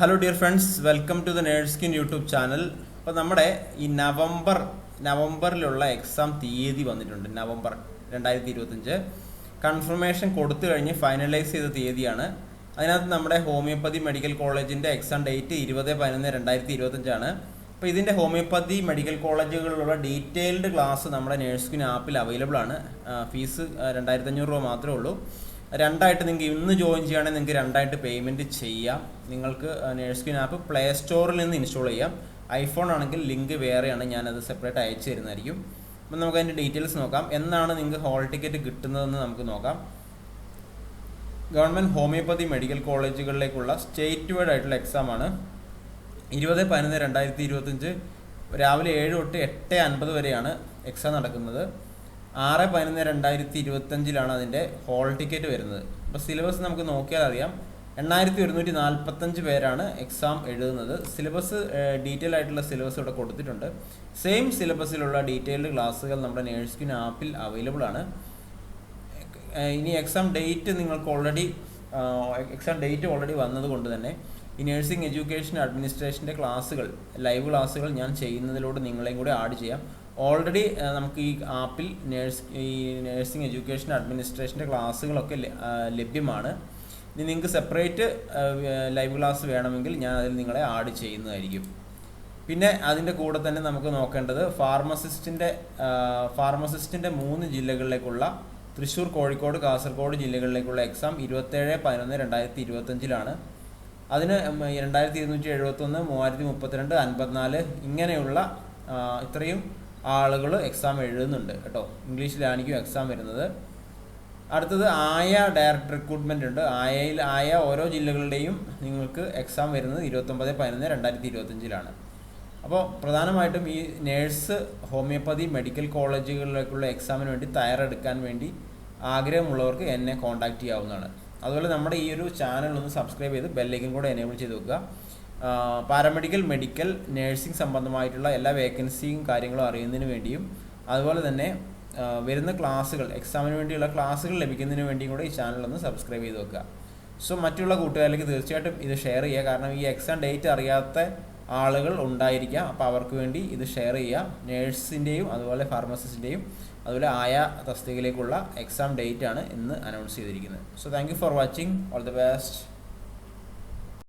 Hello dear friends welcome to the Nursekin YouTube channel അപ്പോൾ നമ്മുടെ ഈ നവംബർ നവംബറിലുള്ള എക്സാം തീയതി വന്നിട്ടുണ്ട്. നവംബർ രണ്ടായിരത്തി ഇരുപത്തഞ്ച് കൺഫർമേഷൻ കൊടുത്തു കഴിഞ്ഞ് ഫൈനലൈസ് ചെയ്ത തീയതിയാണ്. അതിനകത്ത് നമ്മുടെ ഹോമിയോപ്പതി മെഡിക്കൽ കോളേജിന്റെ എക്സാം ഡേറ്റ് ഇരുപത് പതിനൊന്ന് രണ്ടായിരത്തി ഇരുപത്തഞ്ചാണ് അപ്പോൾ ഇതിന്റെ ഹോമിയോപ്പതി മെഡിക്കൽ കോളേജുകളിലുള്ള ഡീറ്റെയിൽഡ് ക്ലാസ് നമ്മുടെ നേഴ്സ് നേഴ്സ്കിൻ ആപ്പിൽ അവൈലബിൾ ആണ്. ഫീസ് രണ്ടായിരത്തി അഞ്ഞൂറ് രൂപ മാത്രമേ ഉള്ളൂ. രണ്ടായിട്ട് നിങ്ങൾക്ക് ഇന്ന് ജോയിൻ ചെയ്യുകയാണെങ്കിൽ നിങ്ങൾക്ക് രണ്ടായിട്ട് പേയ്മെന്റ് ചെയ്യാം. നിങ്ങൾക്ക് നേഴ്സ്ക്യൂൻ ആപ്പ് പ്ലേ സ്റ്റോറിൽ നിന്ന് ഇൻസ്റ്റാൾ ചെയ്യാം. ഐഫോൺ ആണെങ്കിൽ ലിങ്ക് വേറെയാണ്. ഞാനത് സെപ്പറേറ്റ് അയച്ചു തരുന്നതായിരിക്കും. അപ്പം നമുക്ക് അതിന്റെ ഡീറ്റെയിൽസ് നോക്കാം. എന്നാണ് നിങ്ങൾക്ക് ഹോൾ ടിക്കറ്റ് കിട്ടുന്നതെന്ന് നമുക്ക് നോക്കാം. ഗവൺമെന്റ് ഹോമിയോപ്പതി മെഡിക്കൽ കോളേജുകളിലേക്കുള്ള സ്റ്റേറ്റ് വൈഡ് ആയിട്ടുള്ള എക്സാമാണ് ഇരുപത് പതിനൊന്ന് രണ്ടായിരത്തി ഇരുപത്തഞ്ച് രാവിലെ ഏഴ് തൊട്ട് എട്ട് അൻപത് വരെയാണ് എക്സാം നടക്കുന്നത്. ആറ് പതിനൊന്ന് രണ്ടായിരത്തി ഇരുപത്തഞ്ചിലാണ് അതിന്റെ ഹോൾ ടിക്കറ്റ് വരുന്നത്. അപ്പോൾ സിലബസ് നമുക്ക് നോക്കിയാൽ അറിയാം. എണ്ണായിരത്തി ഒരുന്നൂറ്റി നാൽപ്പത്തഞ്ച് പേരാണ് എക്സാം എഴുതുന്നത്. സിലബസ് ഡീറ്റെയിൽ ആയിട്ടുള്ള സിലബസ് ഇവിടെ കൊടുത്തിട്ടുണ്ട്. സെയിം സിലബസിലുള്ള ഡീറ്റെയിൽഡ് ക്ലാസ്സുകൾ നമ്മുടെ നേഴ്സ്കിൻ ആപ്പിൽ അവൈലബിൾ ആണ്. ഇനി എക്സാം ഡേറ്റ് നിങ്ങൾക്ക് ഓൾറെഡി എക്സാം ഡേറ്റ് ഓൾറെഡി വന്നതുകൊണ്ട് തന്നെ ഈ നേഴ്സിംഗ് എഡ്യൂക്കേഷൻ അഡ്മിനിസ്ട്രേഷന്റെ ക്ലാസ്സുകൾ ലൈവ് ക്ലാസ്സുകൾ ഞാൻ ചെയ്യുന്നതിലൂടെ നിങ്ങളെയും കൂടി ആഡ് ചെയ്യാം. ഓൾറെഡി നമുക്ക് ഈ ആപ്പിൽ നേഴ്സ് ഈ നേഴ്സിംഗ് എഡ്യൂക്കേഷൻ അഡ്മിനിസ്ട്രേഷന്റെ ക്ലാസ്സുകളൊക്കെ ലഭ്യമാണ്. ഇനി നിങ്ങൾക്ക് സെപ്പറേറ്റ് ലൈവ് ക്ലാസ് വേണമെങ്കിൽ ഞാൻ അതിൽ നിങ്ങളെ ആഡ് ചെയ്യുന്നതായിരിക്കും. പിന്നെ അതിന്റെ കൂടെ തന്നെ നമുക്ക് നോക്കേണ്ടത് ഫാർമസിസ്റ്റിന്റെ ഫാർമസിസ്റ്റിന്റെ മൂന്ന് ജില്ലകളിലേക്കുള്ള തൃശ്ശൂർ കോഴിക്കോട് കാസർഗോഡ് ജില്ലകളിലേക്കുള്ള എക്സാം ഇരുപത്തേഴ് പതിനൊന്ന് രണ്ടായിരത്തി ഇരുപത്തഞ്ചിലാണ് അതിന് രണ്ടായിരത്തി ഇരുന്നൂറ്റി എഴുപത്തൊന്ന് മൂവായിരത്തി മുപ്പത്തിരണ്ട് അൻപത്തിനാല് ഇങ്ങനെയുള്ള ഇത്രയും ആളുകൾ എക്സാം എഴുതുന്നുണ്ട് കേട്ടോ. ഇംഗ്ലീഷിലായിരിക്കും എക്സാം വരുന്നത്. അടുത്തത് ആയ ഡയറക്ട് റിക്രൂട്ട്മെന്റ് ഉണ്ട്. ആയയിൽ ആയ ഓരോ ജില്ലകളുടെയും നിങ്ങൾക്ക് എക്സാം വരുന്നത് ഇരുപത്തൊമ്പത് പതിനൊന്ന് രണ്ടായിരത്തി ഇരുപത്തഞ്ചിലാണ് അപ്പോൾ പ്രധാനമായിട്ടും ഈ നേഴ്സ് ഹോമിയോപ്പതി മെഡിക്കൽ കോളേജുകളിലേക്കുള്ള എക്സാമിന് വേണ്ടി തയ്യാറെടുക്കാൻ വേണ്ടി ആഗ്രഹമുള്ളവർക്ക് എന്നെ കോൺടാക്റ്റ് ചെയ്യാവുന്നതാണ്. അതുപോലെ നമ്മുടെ ഈ ഒരു ചാനൽ ഒന്ന് സബ്സ്ക്രൈബ് ചെയ്ത് ബെല്ലൈക്കും കൂടെ എനേബിൾ ചെയ്ത് വെക്കുക. പാരാമെഡിക്കൽ മെഡിക്കൽ നേഴ്സിംഗ് സംബന്ധമായിട്ടുള്ള എല്ലാ വേക്കൻസിയും കാര്യങ്ങളും അറിയുന്നതിന് വേണ്ടിയും അതുപോലെ തന്നെ വരുന്ന ക്ലാസ്സുകൾ എക്സാമിന് വേണ്ടിയുള്ള ക്ലാസ്സുകൾ ലഭിക്കുന്നതിന് വേണ്ടിയും കൂടെ ഈ ചാനൽ ഒന്ന് സബ്സ്ക്രൈബ് ചെയ്ത് വെക്കുക. സോ മറ്റുള്ള കൂട്ടുകാരിലേക്ക് തീർച്ചയായിട്ടും ഇത് ഷെയർ ചെയ്യുക. കാരണം ഈ എക്സാം ഡേറ്റ് അറിയാത്ത ആളുകൾ ഉണ്ടായിരിക്കാം. അപ്പോൾ അവർക്ക് വേണ്ടി ഇത് ഷെയർ ചെയ്യുക. നേഴ്സിന്റെയും അതുപോലെ ഫാർമസിസ്റ്റിന്റെയും അതുപോലെ ആയ തസ്തികയിലേക്കുള്ള എക്സാം ഡേറ്റ് ആണ് ഇന്ന് അനൗൺസ് ചെയ്തിരിക്കുന്നത്. So thank for watching all the best